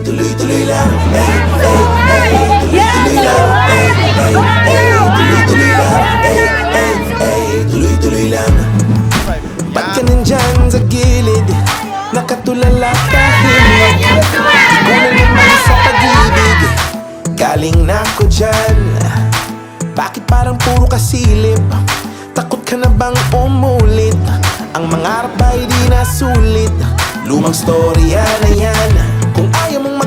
tuloy-tuloy lang. Ay, ay, ay, tuloy-tuloy lang. Ay, ay, ay, tuloy-tuloy lang Ay, ay, ay, tuloy-tuloy lang Ba't ka nandyan sa gilid? Nakatulala kahit Kulang naman sa pag-ibig. Galing na ako dyan. Bakit parang puro kasilip? Takot ka na bang umulit? Ang mangarap ay di nasulit. Lumang storya na yan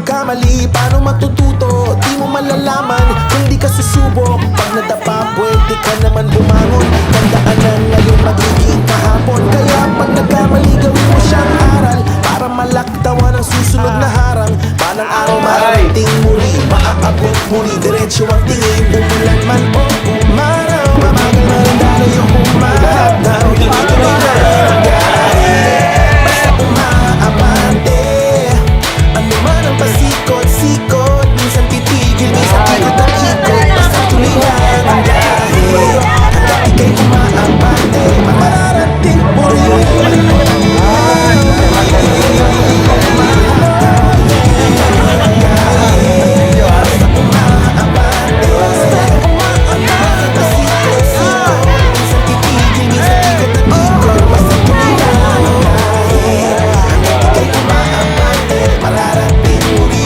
magkamali, paano matututo? Di mo malalaman kung di ka susubok. Pag nadapa, pwede ka naman bumangon. Tandaan na ngayon magiging kahapon. Kaya pag nagkamali, gawin mo siyang aral Para malaktawan ang susunod na harang. Palang araw marating muli. Maaabot muli, diretso ang tingin. Umulan man o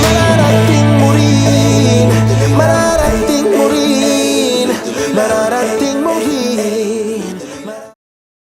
Mararating mo rin. Mararating mo rin. Mararating mo rin